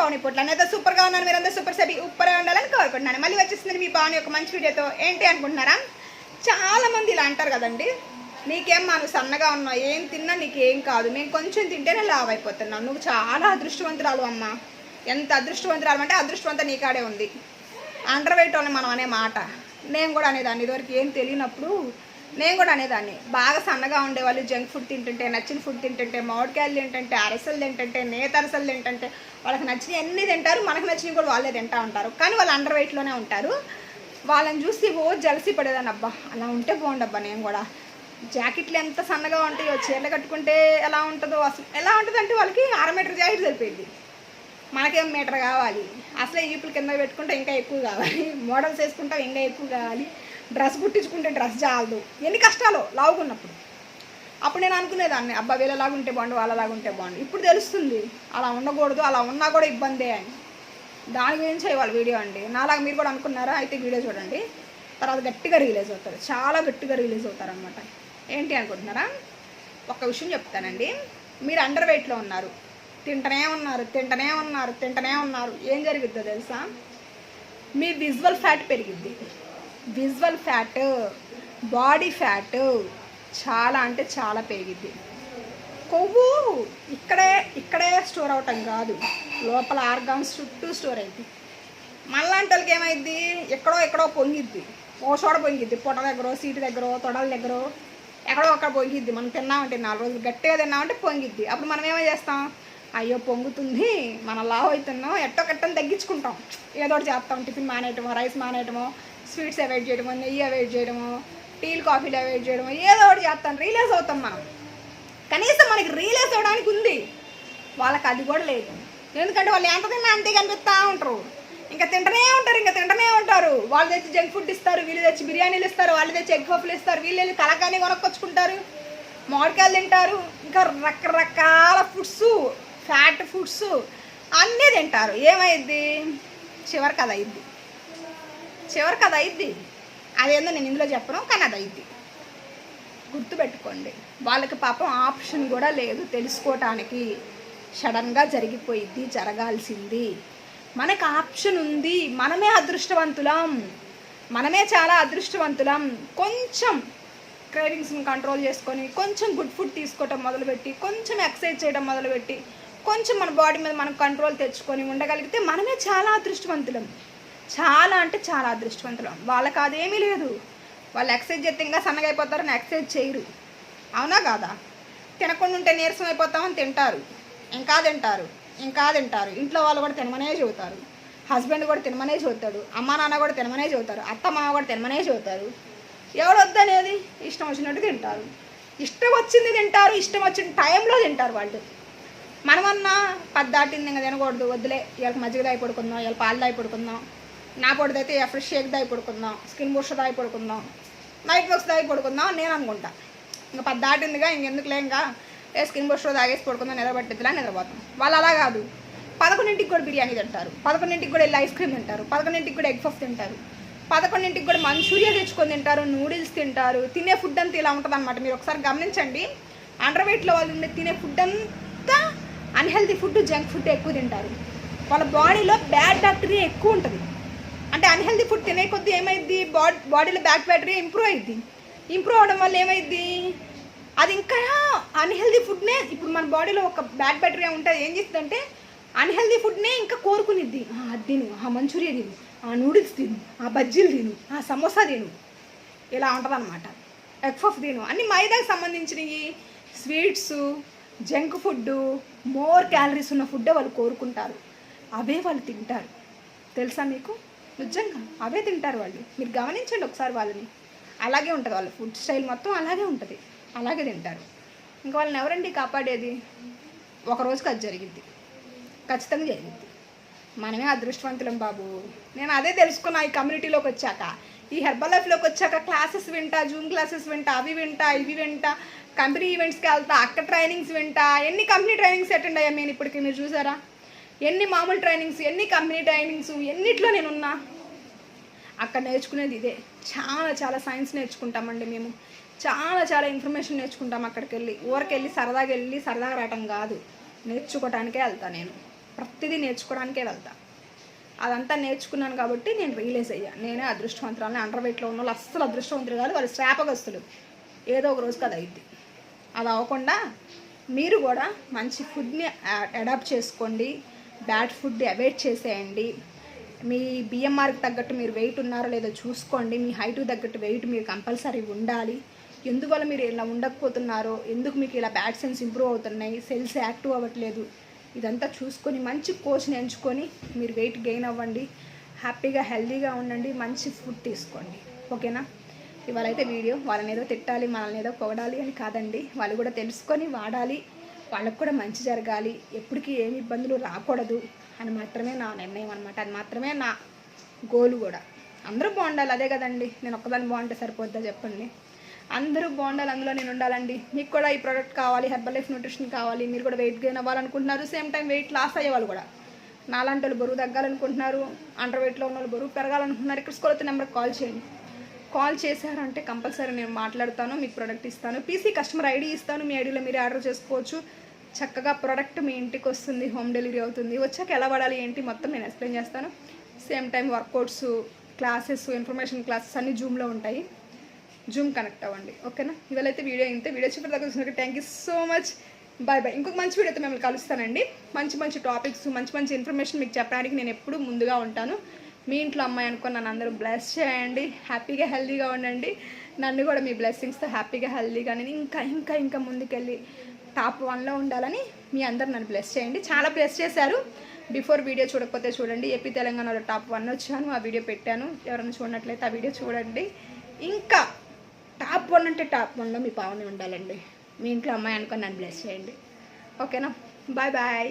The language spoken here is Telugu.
పవని పొట్ల. నేత సూపర్గా ఉన్నాను. మీరందరూ సూపర్ సెబీ ఉప్పరే ఉండాలని కోరుకుంటున్నాను. మళ్ళీ వచ్చేస్తుంది మీ పవని ఒక మంచి వీడియోతో. ఏంటి అనుకుంటున్నారా? చాలా మంది ఇలా అంటారు కదండి. నీకేం మనం సన్నగా ఉన్నావు ఏం తిన్నా నీకేం కాదు. మేము కొంచెం తింటేనే లావ్ అయిపోతున్నాం. నువ్వు చాలా అదృష్టవంతురాలు అమ్మ. ఎంత అదృష్టవంతురాలు అంటే అదృష్టవంత నీ కాడే ఉంది. అండర్ వెయిట్ వాళ్ళని మనం అనే మాట. నేను కూడా అనేదాన్ని. ఇదివరకు ఏం తెలియనప్పుడు నేను కూడా అనేదాన్ని. బాగా సన్నగా ఉండేవాళ్ళు జంక్ ఫుడ్ తింటుంటే నచ్చిన ఫుడ్ తింటుంటే మామిడికాయలు తింటుంటే అరసలు తింటుంటే నేత అరసలు తింటుంటే వాళ్ళకి నచ్చినవి అన్ని తింటారు మనకు నచ్చినవి కూడా వాళ్ళే తింటా ఉంటారు. కానీ వాళ్ళు అండర్ వెయిట్లోనే ఉంటారు. వాళ్ళని చూసి ఓ జలసి పడేదాన్ని. అబ్బా అలా ఉంటే బాగుండబ్బా నేను కూడా. జాకెట్లు ఎంత సన్నగా ఉంటాయో చీరలు కట్టుకుంటే ఎలా ఉంటుందో అసలు ఎలా ఉంటుంది అంటే వాళ్ళకి అర మీటర్ జాకెట్ సరిపోయింది. మనకేం మీటర్ కావాలి? అసలే ఈపులు కింద పెట్టుకుంటే ఇంకా ఎక్కువ కావాలి. మోడల్స్ వేసుకుంటాం ఇంకా ఎక్కువ కావాలి. డ్రెస్ కుట్టించుకుంటే డ్రెస్ చాలదు ఎన్ని కష్టాలు? లావుకున్నప్పుడు అప్పుడు నేను అనుకునేదాన్ని అబ్బా వీళ్ళలాగుంటే బాగుండు వాళ్ళలాగుంటే బాగుండు. ఇప్పుడు తెలుస్తుంది అలా ఉండకూడదు అలా ఉన్నా కూడా ఇబ్బందే అని. దాని గురించి ఇవాళ వీడియో అండి? నాలాగా మీరు కూడా అనుకున్నారా? అయితే వీడియో చూడండి. తర్వాత గట్టిగా రిలీజ్ అవుతారు. చాలా గట్టిగా రిలీజ్ అవుతారు అనమాట ఏంటి అనుకుంటున్నారా? ఒక విషయం చెప్తానండి. మీరు అండర్ వెయిట్లో ఉన్నారు. తింటనే ఉన్నారు తింటనే ఉన్నారు తింటనే ఉన్నారు. ఏం జరిగిద్దో తెలుసా? మీ విజువల్ ఫ్యాట్ పెరిగిద్ది. విజువల్ ఫ్యాట్ బాడీ ఫ్యాట్ చాలా అంటే చాలా పెరిగిద్ది. కొవ్వు ఇక్కడే ఇక్కడే స్టోర్ అవటం కాదు. లోపల ఆర్గాన్స్ చుట్టూ స్టోర్ అయింది మళ్ళంటలకి వాళ్ళకి ఏమైద్ది? ఎక్కడో ఎక్కడో పొంగిద్ది. ఓ చోట పొంగిద్ది. పొట్ట దగ్గర సీటు దగ్గర తొడల దగ్గర ఎక్కడో అక్కడ పొంగిద్ది. మనం తిన్నామంటే నాలుగు రోజులు గట్టిగా తిన్నామంటే పొంగిద్ది. అప్పుడు మనం ఏమో చేస్తాం? అయ్యో పొంగుతుంది. మనం లావ్ అవుతున్నాం. ఎట్టో కట్టని తగ్గించుకుంటాం. ఏదో ఒకటి చేస్తాం. టిఫిన్ మానేయటమో రైస్ మానేయటమో స్వీట్స్ అవాయిడ్ చేయడము నెయ్యి అవాయిడ్ చేయడము టీలు కాఫీలు అవాయిడ్ చేయడము ఏదో ఒకటి చేస్తాం రీలేస్ అవుతాం మనం. కనీసం మనకి రీలేస్ అవ్వడానికి ఉంది. వాళ్ళకి అది కూడా లేదు. ఎందుకంటే వాళ్ళు ఎంత తిన్నా అంతే కనిపిస్తూ ఉంటారు. ఇంకా తింటనే ఉంటారు ఇంకా తింటనే ఉంటారు. వాళ్ళు తెచ్చి జంక్ ఫుడ్ ఇస్తారు వీళ్ళు తెచ్చి బిర్యానీలు ఇస్తారు వాళ్ళు తెచ్చి ఎగ్ పఫ్లు ఇస్తారు వీళ్ళు వెళ్ళి కలకాని కొనుక్కొచ్చుకుంటారు. మామిడికాయలు తింటారు ఇంకా రకరకాల ఫుడ్స్ ఫ్యాట్ ఫుడ్స్ అన్నీ తింటారు. ఏమైద్ది చివరికి అది అయింది. చివరికి అది అయిద్ది. అదేందో నేను ఇందులో చెప్పను కానీ అది అయిద్ది. గుర్తుపెట్టుకోండి వాళ్ళకి పాపం ఆప్షన్ కూడా లేదు తెలుసుకోవటానికి సడన్గా జరిగిపోయిద్ది జరగాల్సింది. మనకు ఆప్షన్ ఉంది మనమే అదృష్టవంతులం. మనమే చాలా అదృష్టవంతులం. కొంచెం క్రేవింగ్స్ని కంట్రోల్ చేసుకొని కొంచెం గుడ్ ఫుడ్ తీసుకోవటం మొదలుపెట్టి కొంచెం ఎక్సర్సైజ్ చేయడం మొదలుపెట్టి కొంచెం మన బాడీ మీద మనం కంట్రోల్ తెచ్చుకొని ఉండగలిగితే మనమే చాలా అదృష్టవంతులం. చాలా అంటే చాలా అదృష్టవంతులం. వాళ్ళకి అదేమీ లేదు. వాళ్ళు ఎక్సర్సైజ్ చేస్తే ఇంకా సన్నగా అయిపోతారని ఎక్సర్సైజ్ చేయరు. అవునా కాదా? తినకుండా ఉంటే నీరసం అయిపోతామని తింటారు. ఇంకా తింటారు. ఇంకా తింటారు. ఇంట్లో వాళ్ళు కూడా తినమనే చదువుతారు హస్బెండ్ కూడా తినమనే చదువుతాడు అమ్మ నాన్న కూడా తినమనే చెబుతారు. అత్త మామ కూడా తినమనే చదువుతారు ఎవరు వద్దనేది? ఇష్టం వచ్చినట్టు తింటారు. ఇష్టం వచ్చింది తింటారు. ఇష్టం వచ్చిన టైంలో తింటారు వాళ్ళు. మనమన్నా పద్దాటింది ఇంకా తినకూడదు. వద్దులే. ఇవాళ మజ్జిగ దాయి పడుకుందాం. ఇవాళ పాలు దాయి పడుకుందాం. నా పొడిదైతే ఫ్రెష్ షేక్ దాయి పడుకుందాం స్కిన్ బూస్ట్ దాయి పడుకుందాం నైట్ వర్క్స్ దాగి పడుకుందాం నేను అనుకుంటా. ఇంకా పది దాటిందిగా ఇంకెందుకులే ఇంకా ఏ స్కిన్ బూస్ట్ తాగేసి పడుకుందాం నిద్రపట్టిద్దిలా నిద్రపోతాం. వాళ్ళు అలా కాదు. పదకొండింటికి కూడా బిర్యానీ తింటారు. పదకొండింటికి కూడా వెళ్ళి ఐస్ క్రీమ్ తింటారు. పదకొండింటికి కూడా ఎగ్ పఫ్ తింటారు. పదకొండింటికి కూడా మంచూరియా తెచ్చుకొని తింటారు నూడిల్స్ తింటారు తినే ఫుడ్ అంతా ఇలా ఉంటుంది అనమాట మీరు ఒకసారి గమనించండి. అండర్ వెయిట్లో వాళ్ళు ఉండే తినే ఫుడ్ అంతా అన్హెల్తీ ఫుడ్ జంక్ ఫుడ్ ఎక్కువ తింటారు. వాళ్ళ బాడీలో బ్యాడ్ బ్యాక్టీరియా ఎక్కువ ఉంటుంది. అంటే అన్హెల్దీ ఫుడ్ తినే కొద్దీ ఏమైద్ది? బాడీ బాడీలో బ్యాక్ బ్యాటరీ ఇంప్రూవ్ అయింది ఇంప్రూవ్ అవడం వల్ల ఏమైద్ది? అది ఇంకా అన్హెల్దీ ఫుడ్నే ఇప్పుడు మన బాడీలో ఒక బ్యాడ్ బ్యాటరీ ఉంటుంది ఏం చేస్తుందంటే అన్హెల్దీ ఫుడ్నే ఇంకా కోరుకునిద్ది. "ఆ, అది తిను ఆ మంచూరియా తిను ఆ నూడిల్స్ తిను ఆ బజ్జీలు తిను ఆ సమోసా తిను. ఇలా ఉంటుంది అనమాట ఎగ్ పఫ్ తిను. అన్ని మైదాకి సంబంధించినవి sweets junk food more calories ఉన్న ఫుడ్డే వాళ్ళు కోరుకుంటారు. అవే వాళ్ళు తింటారు. తెలుసా మీకు? నిజంగా అవే తింటారు వాళ్ళు. మీరు గమనించండి ఒకసారి వాళ్ళని. అలాగే ఉంటుంది వాళ్ళ ఫుడ్ స్టైల్ మొత్తం అలాగే ఉంటుంది. అలాగే తింటారు. ఇంకా వాళ్ళని ఎవరండి కాపాడేది? ఒక రోజుకి అది జరిగింది ఖచ్చితంగా జరిగింది మనమే అదృష్టవంతులం బాబు. నేను అదే తెలుసుకున్నా ఈ కమ్యూనిటీలోకి వచ్చాక. ఈ హెర్బల్ లైఫ్లోకి వచ్చాక క్లాసెస్ వింటా జూమ్ క్లాసెస్ వింటా అవి వింటా ఇవి వింటా కంపెనీ ఈవెంట్స్కి వెళ్తా అక్కడ ట్రైనింగ్స్ వింటా ఎన్ని కంపెనీ ట్రైనింగ్స్ అటెండ్ అయ్యా నేను ఇప్పటికి. మీరు చూసారా? ఎన్ని మామూలు ట్రైనింగ్స్ ఎన్ని కంపెనీ ట్రైనింగ్స్ ఎన్నిట్లో నేను ఉన్నా అక్కడ నేర్చుకునేది ఇదే. చాలా చాలా సైన్స్ నేర్చుకుంటామండి మేము. చాలా చాలా ఇన్ఫర్మేషన్ నేర్చుకుంటాం అక్కడికి వెళ్ళి ఊరికి వెళ్ళి సరదాగా వెళ్ళి సరదాగా రావటం కాదు. నేర్చుకోవటానికే వెళ్తా నేను. ప్రతిదీ నేర్చుకోవడానికే వెళ్తా. అదంతా నేర్చుకున్నాను కాబట్టి నేను రియలైజ్ అయ్యా. నేనే అదృష్టవంతురాలని. అండర్ వెయిట్లో ఉన్న వాళ్ళు అస్సలు అదృష్టవంతులు కాదు. వాళ్ళు శ్రాపగస్తులు ఏదో ఒక రోజుకి అది అయింది అది అవ్వకుండా మీరు కూడా మంచి ఫుడ్ని అడాప్ట్ చేసుకోండి. బ్యాడ్ ఫుడ్ అవాయిడ్ చేసేయండి. మీ బిఎంఆర్కి తగ్గట్టు మీరు వెయిట్ ఉన్నారో లేదో చూసుకోండి. మీ హైట్కి తగ్గట్టు వెయిట్ మీరు కంపల్సరీ ఉండాలి. ఎందువల్ల మీరు ఇలా ఉండకపోతున్నారో ఎందుకు మీకు ఇలా బ్యాడ్ సెన్స్ ఇంప్రూవ్ అవుతున్నాయి సెల్స్ యాక్టివ్ అవ్వట్లేదు ఇదంతా చూసుకొని మంచి కోచ్ని ఎంచుకొని మీరు వెయిట్ గెయిన్ అవ్వండి. హ్యాపీగా హెల్దీగా ఉండండి. మంచి ఫుడ్ తీసుకోండి. ఓకేనా? ఇవాళ అయితే వీడియో వాళ్ళని ఏదో తిట్టాలి మనల్ని ఏదో పొగడాలి అని కాదండి. వాళ్ళు కూడా తెలుసుకొని వాడాలి. వాళ్ళకు కూడా మంచి జరగాలి. ఎప్పటికీ ఏమి ఇబ్బందులు రాకూడదు అని మాత్రమే నా నిర్ణయం అనమాట అది మాత్రమే నా గోలు కూడా. అందరూ బాగుండాలి అదే కదండి. నేను ఒక్కదాన్ని బాగుంటే సరిపోద్దా చెప్పండి? అందరూ బాగుండాలి అందులో నేను ఉండాలండి. మీకు కూడా ఈ ప్రోడక్ట్ కావాలి హెర్బల్ లైఫ్ న్యూట్రిషన్ కావాలి మీరు కూడా వెయిట్ గెయిన్ అవ్వాలనుకుంటున్నారు. సేమ్ టైం వెయిట్ లాస్ అయ్యే వాళ్ళు కూడా. నాలాంటి వాళ్ళు బరువు తగ్గాలనుకుంటున్నారు అండర్ వెయిట్లో ఉన్న వాళ్ళు బరువు పెరగాలనుకుంటున్నారు. ఇక్కడ స్కూల్ నెంబర్కి కాల్ చేయండి. కాల్ చేశారంటే కంపల్సరీ నేను మాట్లాడతాను మీకు ప్రోడక్ట్ ఇస్తాను. పీసీ కస్టమర్ ఐడి ఇస్తాను మీ ఐడిలో మీరు ఆర్డర్ చేసుకోవచ్చు. చక్కగా ప్రోడక్ట్ మీ ఇంటికి వస్తుంది హోమ్ డెలివరీ అవుతుంది. వచ్చాక ఎలా వాడాలి ఏంటి మొత్తం నేను ఎక్స్ప్లెయిన్ చేస్తాను. Same time workouts classes information classes అన్నీ జూమ్లో ఉంటాయి. జూమ్ కనెక్ట్ అవ్వండి ఓకేనా? ఇవాళ అయితే వీడియో ఇంతే. వీడియో చెప్పిన దగ్గర చూసినట్టు thank you so much bye bye ఇంకొక మంచి వీడియోతో మిమ్మల్ని కలుస్తానండి. మంచి మంచి టాపిక్స్ మంచి మంచి ఇన్ఫర్మేషన్ మీకు చెప్పడానికి నేను ఎప్పుడూ ముందుగా ఉంటాను. మీ ఇంట్లో అమ్మాయి అనుకో నన్ను అందరూ బ్లెస్ చేయండి. హ్యాపీగా హెల్తీగా ఉండండి. నన్ను కూడా మీ బ్లెస్సింగ్స్తో హ్యాపీగా హెల్తీగా నేను ఇంకా ఇంకా ఇంకా ముందుకెళ్ళి టాప్ వన్లో ఉండాలని మీ అందరు నన్ను బ్లెస్ చేయండి. చాలా బ్లెస్ చేశారు. బిఫోర్ వీడియో చూడకపోతే చూడండి. ఏపీ తెలంగాణలో టాప్ వన్ వచ్చాను. ఆ వీడియో పెట్టాను. ఎవరైనా చూడనట్లయితే ఆ వీడియో చూడండి. ఇంకా టాప్ వన్ అంటే టాప్ వన్లో మీ పావని ఉండాలండి. మీ ఇంట్లో అమ్మాయి అనుకొని నన్ను బ్లెస్ చేయండి. ఓకేనా బాయ్ బాయ్